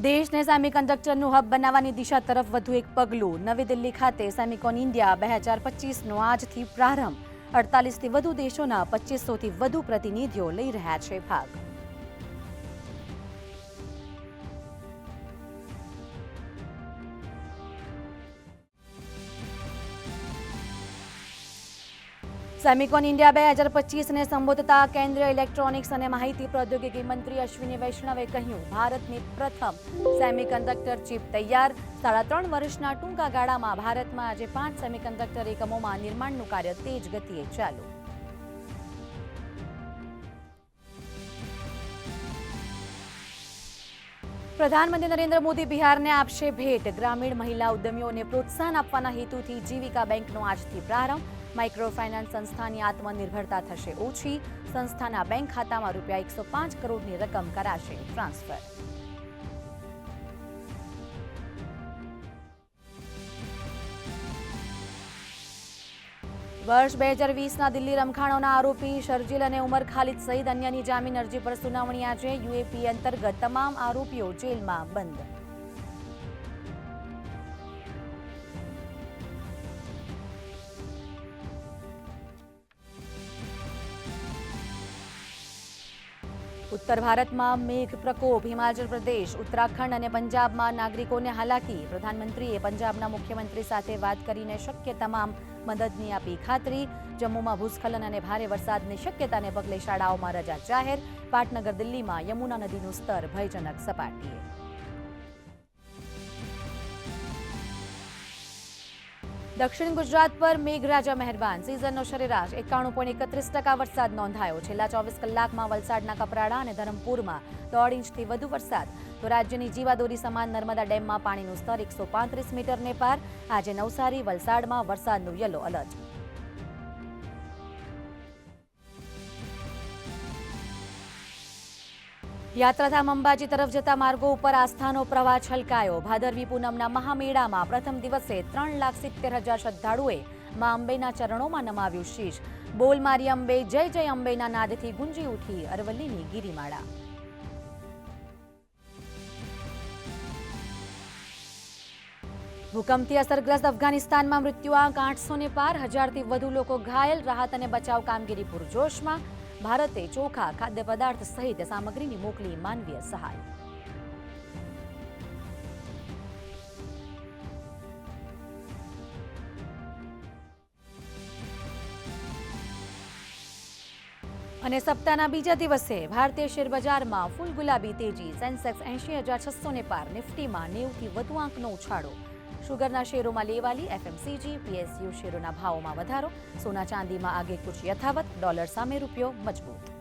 દેશને સેમિકન્ડક્ટરનું હબ બનાવવાની દિશા તરફ વધુ એક પગલું. નવી દિલ્હી ખાતે સેમિકોન ઇન્ડિયા બે હજાર પચીસનો આજથી પ્રારંભ. અડતાલીસથી વધુ દેશોના પચીસોથી વધુ પ્રતિનિધિઓ લઈ રહ્યા છે ભાગ. સેમિકોન ઇન્ડિયા બે હજાર પચીસને સંબોધતા કેન્દ્રીય ઇલેક્ટ્રોનિક્સ અને માહિતી પ્રૌદ્યોગિકી મંત્રી અશ્વિની વૈષ્ણવે કહ્યું, ભારતની પ્રથમ સેમિકન્ડક્ટર ચિપ તૈયાર. સાડા ત્રણ વર્ષના ટૂંકા ગાળામાં ભારતમાં આજે પાંચ સેમિકન્ડક્ટર એકમોમાં નિર્માણનું કાર્ય તેજ ગતિએ ચાલુ. પ્રધાનમંત્રી નરેન્દ્ર મોદી બિહારને આપશે ભેટ. ગ્રામીણ મહિલા ઉદ્યમીઓને પ્રોત્સાહન આપવાના હેતુથી જીવિકા બેંકનો આજથી પ્રારંભ. માઇક્રો ફાઇનાન્સ સંસ્થાની આત્મનિર્ભરતા થશે ઓછી, સંસ્થાના બેંક ખાતામાં રૂપિયા એકસો પાંચ કરોડની રકમ કરાશે ટ્રાન્સફર. વર્ષ બે હજાર વીસના દિલ્હી રમખાણોના આરોપી શર્જીલ અને ઉમર ખાલિદ સહિત અન્યની જામીન અરજી પર સુનાવણી આજે યુએપી અંતર્ગત તમામ આરોપીઓ જેલમાં બંધ. ઉત્તર ભારતમાં મેઘ પ્રકોપ હિમાચલ પ્રદેશ, ઉત્તરાખંડ અને પંજાબમાં નાગરિકોને હાલાકી. પ્રધાનમંત્રીએ પંજાબના મુખ્યમંત્રી સાથે વાત કરીને શક્ય તમામ મદદની આપી ખાતરી. જમ્મુમાં ભૂસ્ખલન અને ભારે વરસાદની શક્યતાને પગલે શાળાઓમાં રજા જાહેર. પાટનગર દિલ્હીમાં યમુના નદીનું સ્તર ભયજનક સપાટીએ. દક્ષિણ ગુજરાત પર મેઘરાજા મહેરબાન. સિઝનનો સરેરાશ એકાણું પોઈન્ટ એકત્રીસ ટકા વરસાદ નોંધાયો. છેલ્લા ચોવીસ કલાકમાં વલસાડના કપરાડા અને ધરમપુરમાં દોઢ ઇંચથી વધુ વરસાદ. તો રાજ્યની જીવાદોરી સમાન નર્મદા ડેમમાં પાણીનું સ્તર એકસો પાંત્રીસ મીટરને પાર. આજે નવસારી, વલસાડમાં વરસાદનું યલો એલર્ટ યાત્રાધામ અંબાજી તરફ જતા માર્ગો ઉપર આસ્થાનો પ્રવાહ છલકાયો. ભાદરવી પૂનમના મહામેળામાં પ્રથમ દિવસે ત્રણ લાખ સિત્તેર હજાર શ્રદ્ધાળુએ મા અંબેના ચરણોમાં નમાવ્યું શીશ. બોલ મારી અંબે, જય જય અંબેના નાદથી ગુંજી ઉઠી અરવલ્લીની ગિરિમાળા. ભૂકંપથી અસરગ્રસ્ત અફઘાનિસ્તાનમાં મૃત્યુઆંક આઠસો ને પાર હજારથી વધુ લોકો ઘાયલ, રાહત અને બચાવ કામગીરી પૂરજોશમાં ભારતે ચોખા ખાદ્ય પદાર્થ સહિત સામગ્રીની મોકલી માનવીય સહાય. અને સપ્તાહના બીજા દિવસે ભારતીય શેર બજારમાં ફૂલ ગુલાબી તેજી, સેન્સેક્સ એંશી હજાર છસો ને પાર, નિફ્ટીમાં નેવથી વધુ આંકનો ઉછાળો. શુગરના શેરોમાં લેવાલી એફએમસીજી પીએસયુ શેરોના ભાવોમાં વધારો, સોના ચાંદીમાં આગે કુછ યથાવત, ડોલર સામે રૂપિયો મજબૂત.